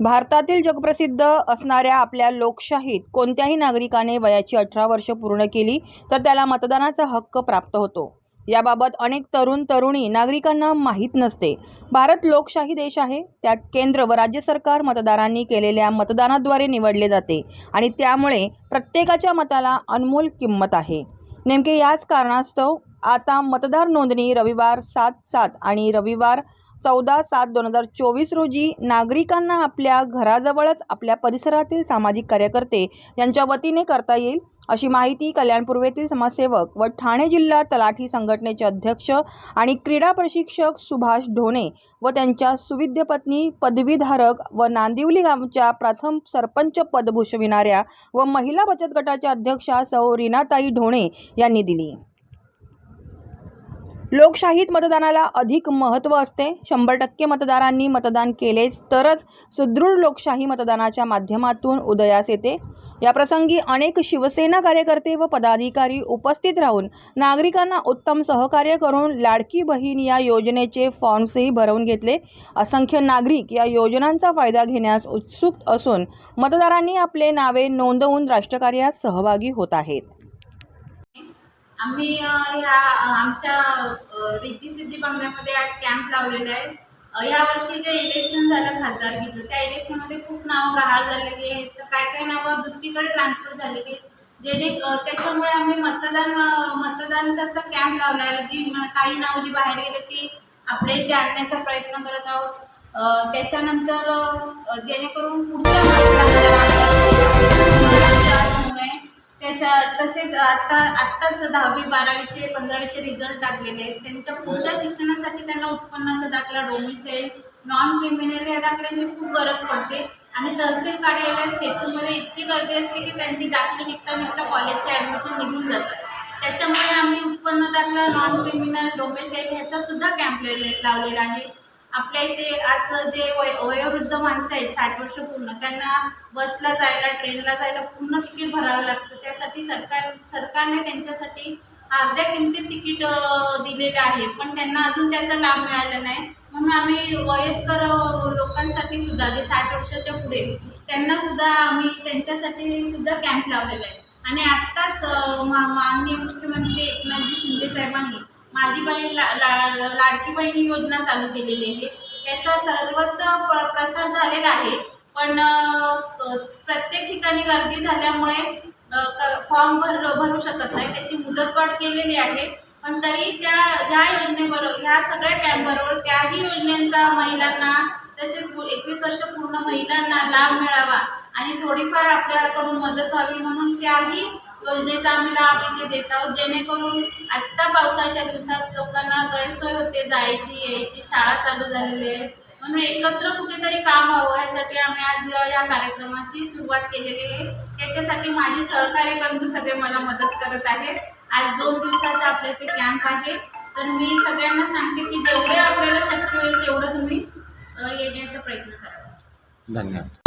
भारतातील जगप्रसिद्ध असणाऱ्या आपल्या लोकशाहीत कोणत्याही नागरिकाने वयाची अठरा वर्ष पूर्ण केली तर त्याला मतदानाचा हक्क प्राप्त होतो. याबाबत अनेक तरुण तरुणी नागरिकांना माहीत नसते. भारत लोकशाही देश आहे. त्यात केंद्र व राज्य सरकार मतदारांनी केलेल्या मतदानाद्वारे निवडले जाते आणि त्यामुळे प्रत्येकाच्या मताला अनमोल किंमत आहे. नेमके याच कारणास्तव आता मतदार नोंदणी रविवार सात सात आणि रविवार चौदा सात दोन हजार चोवीस रोजी नागरिकांना आपल्या घराजवळच आपल्या परिसरातील सामाजिक कार्यकर्ते यांच्या वतीने करता येईल अशी माहिती कल्याणपूर्वेतील समाजसेवक व ठाणे जिल्हा तलाठी संघटनेचे अध्यक्ष आणि क्रीडा प्रशिक्षक सुभाष ढोणे व त्यांच्या सुविद्य पत्नी पदवीधारक व नांदिवली गावच्या प्रथम सरपंच पद भूषविणाऱ्या व महिला बचत गटाच्या अध्यक्षा सौ रीनाताई ढोणे यांनी दिली. लोकशाहीत मतदानाला अधिक महत्त्व असते. शंभर टक्के मतदारांनी मतदान केलेच तरच सुदृढ लोकशाही मतदानाच्या माध्यमातून उदयास येते. याप्रसंगी अनेक शिवसेना कार्यकर्ते व पदाधिकारी उपस्थित राहून नागरिकांना उत्तम सहकार्य करून लाडकी बहीण या योजनेचे फॉर्म्सही भरवून घेतले. असंख्य नागरिक या योजनांचा फायदा घेण्यास उत्सुक असून मतदारांनी आपले नावे नोंदवून राष्ट्रकार्यात सहभागी होत आहेत. आम्ही ह्या आमच्या अ, रिद्धी सिद्धी बंगल्यामध्ये आज कॅम्प लावलेला आहे. यावर्षी वर्षी जे इलेक्शन झालं खासदारकीचं त्या इलेक्शनमध्ये खूप नावं गहाळ झालेली आहेत. तर काय काय नावं दुसरीकडे ट्रान्सफर झालेली आहेत. जेणे त्याच्यामुळे आम्ही मतदान मतदानाचा कॅम्प लावला आहे जी काही नावं जी बाहेर गेले ती आपल्या इथे आणण्याचा प्रयत्न करत आहोत. त्याच्यानंतर जेणेकरून पुढच्या त्याच्या तसेच आता आत्ताच दहावी बारावीचे पंधरावीचे रिझल्ट लागलेले आहेत. त्यांच्या पुढच्या शिक्षणासाठी त्यांना उत्पन्नाचा दाखला डोमिसाईल नॉन क्रिमिनल या दाखल्यांची खूप गरज पडते. आणि तहसील कार्यालयात सेतूमध्ये इतकी गर्दी असते की त्यांची दाखले निघता निघता कॉलेजचे ॲडमिशन निघून जातात. त्याच्यामुळे आम्ही उत्पन्न दाखला नॉन क्रिमिनल डोमेसाईल ह्याचा सुद्धा कॅम्प लावलेला आहे. आपल्या इथे आज जे वय वयोवृद्ध माणसं आहेत साठ वर्ष पूर्ण त्यांना बसला जायला ट्रेनला जायला पूर्ण तिकीट भरावं लागतं. त्यासाठी सरकार सरकारने त्यांच्यासाठी अर्ध्या किमतीत तिकीट दिलेलं आहे. पण त्यांना अजून त्याचा लाभ मिळाला नाही. म्हणून आम्ही वयस्कर लोकांसाठी सुद्धा जे साठ वर्षाच्या पुढे त्यांना सुद्धा आम्ही त्यांच्यासाठी सुद्धा कॅम्प लावलेला आहे. आणि आत्ताच माननीय मुख्यमंत्री एकनाथजी शिंदे साहेबांनी माझी बहीण ला, ला, लाडकी बहिणी योजना चालू केलेली आहे. त्याचा सर्वत्र प्रसार झालेला आहे. पण प्रत्येक ठिकाणी गर्दी झाल्यामुळे फॉर्म भर भरू शकत नाही. त्याची मुदतवाढ केलेली आहे. पण तरी त्या ह्या योजनेबरोबर ह्या सगळ्या कॅम्पबरोबर त्याही योजनेचा महिलांना तसेच एकवीस वर्ष पूर्ण महिलांना लाभ मिळावा आणि थोडीफार आपल्याकडून मदत व्हावी म्हणून त्याही योजनेचा आम्ही लाभ इथे देत आहोत. जेणेकरून आत्ता पावसाच्या दिवसात लोकांना गैरसोय होते जायची यायची शाळा चालू झालेली आहे म्हणून एकत्र कुठेतरी काम व्हावं यासाठी आम्ही आज या कार्यक्रमाची सुरुवात केलेली आहे. त्याच्यासाठी माझे सहकार्य बंधू सगळे मला मदत करत आहेत. आज दोन दिवसाचा आपल्या इथे कॅम्प आहे. तर मी सगळ्यांना सांगते की जेवढे आपल्याला शक्य होईल तेवढं तुम्ही येण्याचा प्रयत्न करा. धन्यवाद.